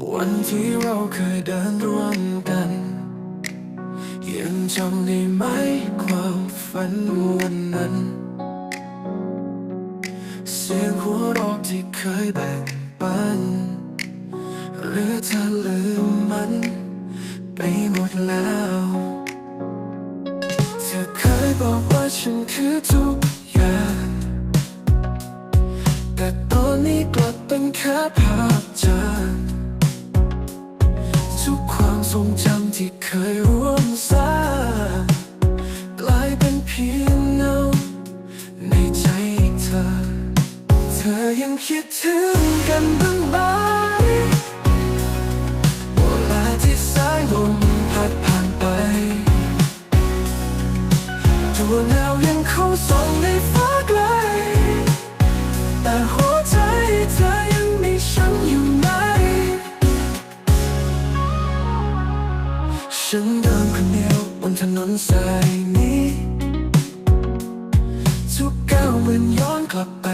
วันที่เราเคยเดินร่วมกัน ยังจำได้ไหมความฝันวันนั้น เสียงหัวเราะที่เคยแบ่งปัน หรือเธอลืมมัน ไปหมดแล้วเธอเคยบอกว่าฉันคือทุกอย่าง แต่ตอนนี้กลับเป็นแค่ภาพ ส่องในฟ้าไกล แต่หัวใจเธอยังมีฉันอยู่ไหมฉันเดินคนเดียวบนถนนสายนี้ ทุกก้าวมันย้อนกลับไป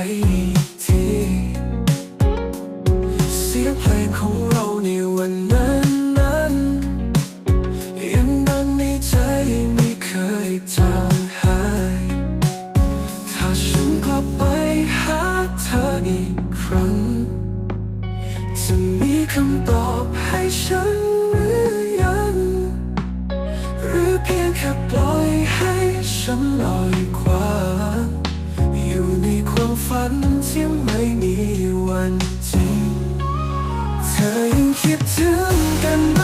ฉันหรือยัง หรือเพียงแค่ปล่อยให้ฉันลอยควาอยู่ในความฝันที่ไม่มีวันจริง เธอยังคิดถึงกัน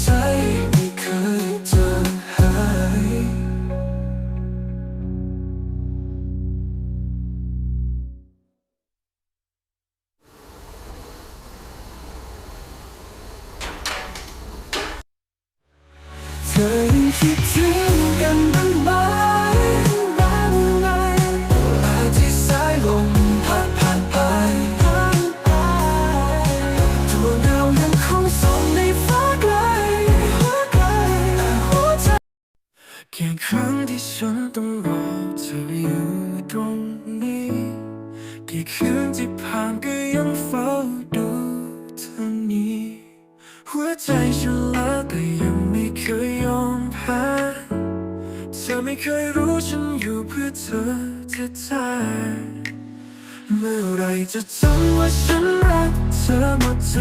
ใจไม่เคยจะหายเธอยังคิดถึง แค่ครั้งที่ฉันต้องรอเธออยู่ตรงนี้กี่คืนที่ผ่านก็ยังเฝ้าดูเธอนี้ หัวใจฉันละแต่ยังไม่เคยยอมแพ้เธอไม่เคยรู้ฉันอยู่เพื่อเธอแท้ๆเมื่อไรจะจำว่าฉันรักเธอหมดใจ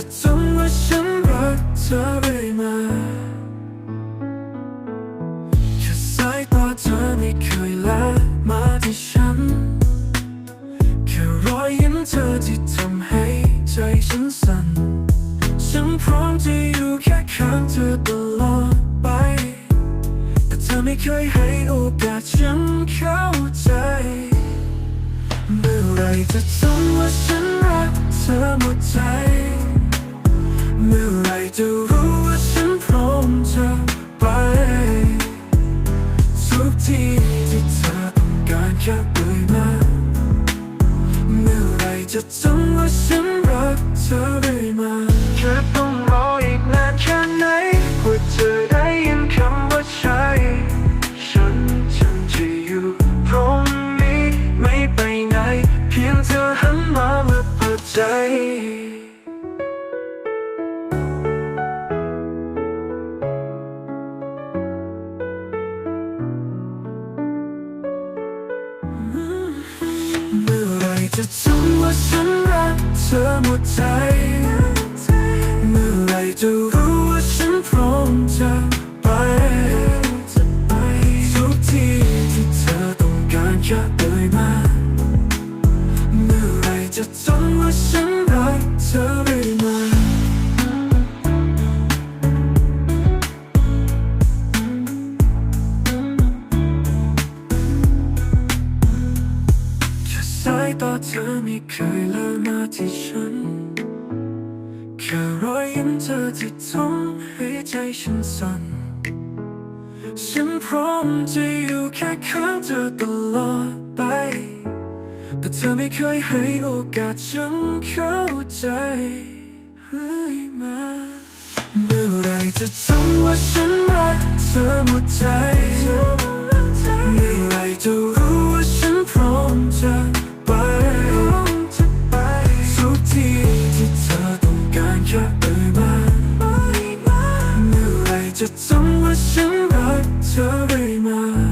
จะจำว่าฉันรักเธอไปมาแค่สายตาเธอไม่เคยละมาที่ฉัน แค่รอยยิ้มเธอที่ทำให้ใจฉันสั่น ฉันพร้อมจะอยู่แค่ข้างเธอตลอดไป แต่เธอไม่เคยให้โอกาสฉันเข้าใจเมื่อไรจะจำว่าฉันรักเธอหมดใจ เมื่อไรจะรู้ว่าฉันพร้อมจะไปทุกที่ที่เธอต้องการแค่เอ่ยมาเมื่อไรจะจำว่าฉันรักเธอได้มาแค่ต้อง จะจำว่าฉันรักเธอหมดใจ เมื่อไรจะรู้ว่าฉันพร้อมจะไป ทุกที่ที่เธอต้องการแค่เอ่ยมา เมื่อไหรจะจำว่าฉัน เธอไม่เคยละมาที่ฉัน แค่รอยยิ้มเธอที่ทำให้ใจฉันสั่น ฉันพร้อมจะอยู่แค่ข้างเธอตลอดไป แต่เธอไม่เคยให้โอกาสฉันเข้าใจเรื่อยมาเมื่อไรจะจำว่าฉันรักเธอหมดใจ จะจำว่าฉันรักเธอได้ไหมา